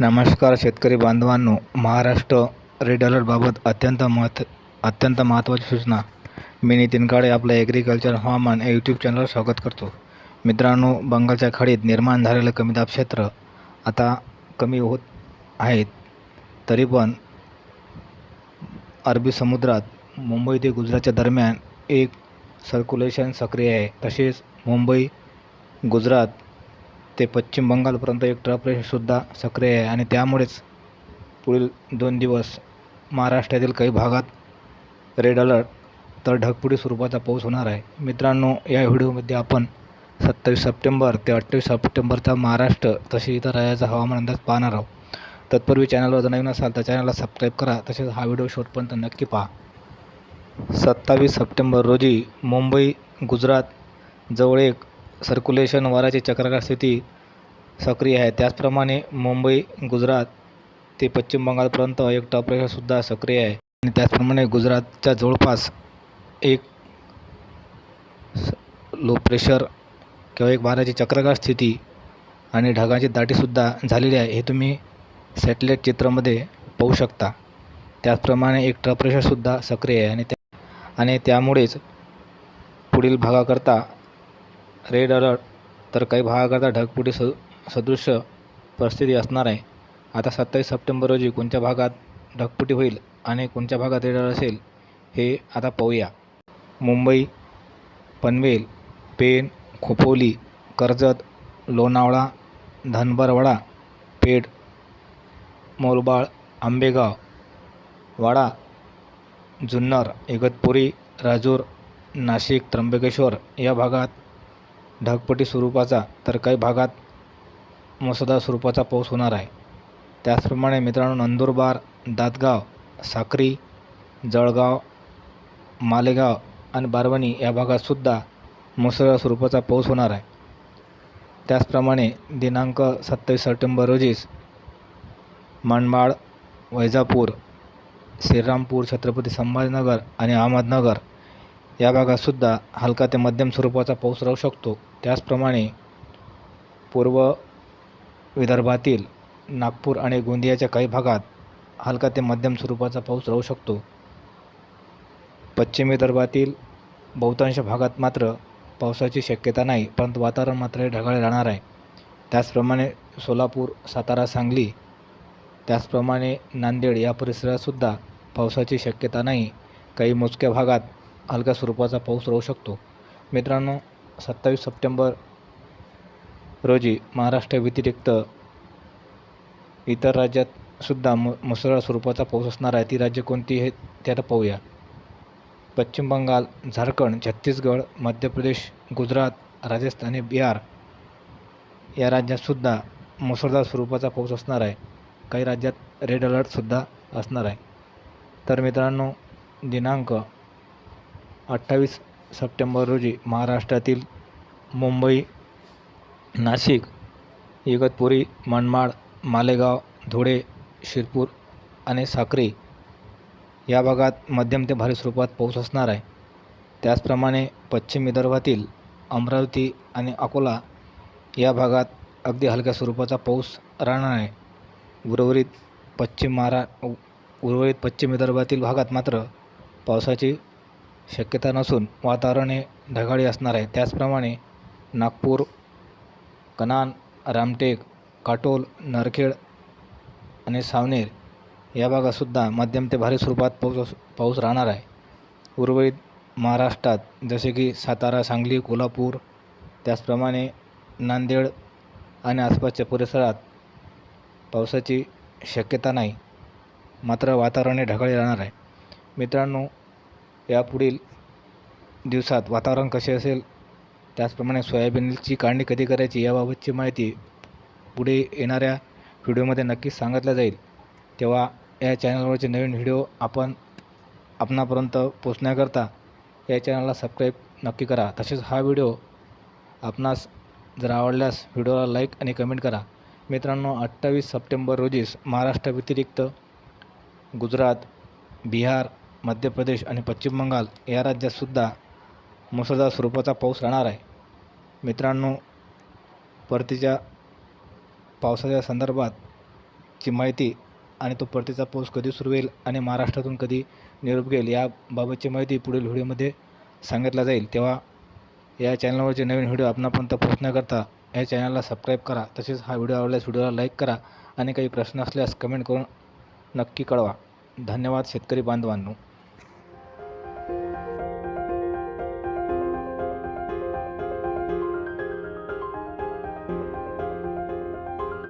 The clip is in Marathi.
नमस्कार शेतकरी बांधवांनो महाराष्ट्र रेड अलर्टबाबत अत्यंत महत्त्व अत्यंत महत्त्वाची सूचना. मी नितीन काळे आपलं ॲग्रिकल्चर हवामान या यूट्यूब चॅनलवर स्वागत करतो. मित्रांनो बंगालच्या खाडीत निर्माण झालेलं कमी दाब क्षेत्र आता कमी होत आहेत तरी पण अरबी समुद्रात मुंबई ते गुजरातच्या दरम्यान एक सर्क्युलेशन सक्रिय आहे. तसेच मुंबई गुजरात ते पश्चिम बंगालपर्यंत एक ट्रफ सुद्धा सक्रिय आहे आणि त्यामुळेच पुढील दोन दिवस महाराष्ट्रातील काही भागात रेड अलर्ट तर ढगपुडी स्वरूपाचा पाऊस होणार आहे. मित्रांनो या व्हिडिओमध्ये आपण सत्तावीस सप्टेंबर ते अठ्ठावीस सप्टेंबरचा महाराष्ट्र तसे इतर राज्याचा हवामान अंदाज पाहणार आहोत. तत्पूर्वी चॅनलवर जर नवीन असाल तर चॅनलला सबस्क्राईब करा तसेच हा व्हिडिओ शॉर्टपर्यंत नक्की पहा. सत्तावीस सप्टेंबर रोजी मुंबई गुजरात जवळ एक सर्क्युलेशन वाराची चक्राकार स्थिती सक्रिय आहे. त्याचप्रमाणे मुंबई गुजरात ते पश्चिम बंगालपर्यंत एक टॉप प्रेशरसुद्धा सक्रिय आहे. आणि त्याचप्रमाणे गुजरातच्या जवळपास एक लो प्रेशर किंवा एक वाऱ्याची चक्राकार स्थिती आणि ढगाची दाटीसुद्धा झालेली आहे हे तुम्ही सॅटेलाईट चित्रामध्ये पाहू शकता. त्याचप्रमाणे एक ट्रफ प्रेशरसुद्धा सक्रिय आहे आणि त्या आणि त्यामुळेच पुढील भागाकरता रेड अलर्ट तर काही भागाकरता ढगफुटी स सदृश्य परिस्थिती असणार आहे. आता सत्तावीस सप्टेंबर रोजी कोणत्या भागात ढगफुटी होईल आणि कोणत्या भागात रेड अलर्ट असेल हे आता पाहूया. मुंबई पनवेल पेण खोपोली कर्जत लोणावळा धनबरवाडा पेठ मोरबाळ आंबेगाव वाडा जुन्नर इगतपुरी राजूर नाशिक त्र्यंबकेश्वर या भागात ढगफुटी स्वरूपाचा तर काही भागात मुसळधार स्वरूपाचा पाऊस होणार आहे. त्याचप्रमाणे मित्रांनो नंदुरबार दातगाव साक्री जळगाव मालेगाव आणि बारवणी या भागातसुद्धा मुसळधार स्वरूपाचा पाऊस होणार आहे. त्याचप्रमाणे दिनांक सत्तावीस सप्टेंबर रोजीच मनमाड वैजापूर श्रीरामपूर छत्रपती संभाजीनगर आणि अहमदनगर या भागातसुद्धा हलका ते मध्यम स्वरूपाचा पाऊस राहू शकतो. त्याचप्रमाणे पूर्व विदर्भातील नागपूर आणि गोंदियाच्या काही भागात हलका ते मध्यम स्वरूपाचा पाऊस राहू शकतो. पश्चिम विदर्भातील बहुतांश भागात मात्र पावसाची शक्यता नाही परंतु वातावरण मात्र हे ढगाळ राहणार आहे. त्याचप्रमाणे सोलापूर सातारा सांगली त्याचप्रमाणे नांदेड या परिसरातसुद्धा पावसाची शक्यता नाही. काही मोजक्या भागात हलक्या स्वरूपाचा पाऊस राहू शकतो. मित्रांनो सत्तावीस सप्टेंबर रोजी महाराष्ट्राव्यतिरिक्त इतर राज्यातसुद्धा मु मुसळधार स्वरूपाचा पाऊस असणार आहे. ती राज्य कोणती हे ते आता पाहूया. पश्चिम बंगाल झारखंड छत्तीसगड मध्य प्रदेश गुजरात राजस्थान आणि बिहार या राज्यातसुद्धा मुसळधार स्वरूपाचा पाऊस असणार आहे. काही राज्यात रेड अलर्टसुद्धा असणार आहे. तर मित्रांनो दिनांक अठ्ठावीस सप्टेंबर रोजी महाराष्ट्रातील मुंबई नाशिक इगतपुरी मनमाड मालेगाव धुळे शिरपूर आणि साक्री या भागात मध्यम ते भारी स्वरूपात पाऊस असणार आहे. त्याचप्रमाणे पश्चिम विदर्भातील अमरावती आणि अकोला या भागात अगदी हलक्या स्वरूपाचा पाऊस राहणार आहे. उर्वरित पश्चिम महारा उर्वरित पश्चिम विदर्भातील भागात मात्र पावसाची शक्यता नसून वातावरण हे ढगाळी असणार आहे. त्याचप्रमाणे नागपूर कनान रामटेक काटोल नरखेड आणि सावनेर या भागातसुद्धा मध्यम ते भारी स्वरूपात पाऊस पाऊस राहणार आहे. उर्वरित महाराष्ट्रात जसे की सातारा सांगली कोल्हापूर त्याचप्रमाणे नांदेड आणि आसपासच्या परिसरात पावसाची शक्यता नाही. मात्र वातावरण हे ढगाळी राहणार आहे. मित्रांनो यापुढील दिवसात वातावरण कसे असेल? त्याचप्रमाणे सोयाबीनची काढणी कधी करायची याबाबतची माहिती पुढे येणाऱ्या व्हिडिओमध्ये नक्कीच सांगितलं जाईल. तेव्हा या चॅनलवरचे नवीन व्हिडिओ आपण आपणापर्यंत पोचण्याकरता या चॅनलला सबस्क्राईब नक्की करा. तसेच हा व्हिडिओ आपणास जर आवडल्यास व्हिडिओला लाईक आणि कमेंट करा. मित्रांनो अठ्ठावीस सप्टेंबर रोजीच महाराष्ट्राव्यतिरिक्त गुजरात बिहार मध्य प्रदेश आणि पश्चिम बंगाल या राज्यातसुद्धा मुसळधार स्वरूपाचा पाऊस राहणार आहे. मित्रांनो परतीच्या पावसाच्या संदर्भात ची माहिती आणि तो परतीचा पाऊस कधी सुरू होईल आणि महाराष्ट्रातून कधी निरोप घेईल याबाबतची माहिती पुढील व्हिडिओमध्ये सांगितला जाईल. तेव्हा या चॅनलवरचे नवीन व्हिडिओ आपणापर्यंत पोहोचण्याकरता या चॅनलला सबस्क्राईब करा. तसेच हा व्हिडिओ आवडल्यास व्हिडिओला लाईक करा आणि काही प्रश्न असल्यास कमेंट करून नक्की कळवा. धन्यवाद शेतकरी बांधवांनो.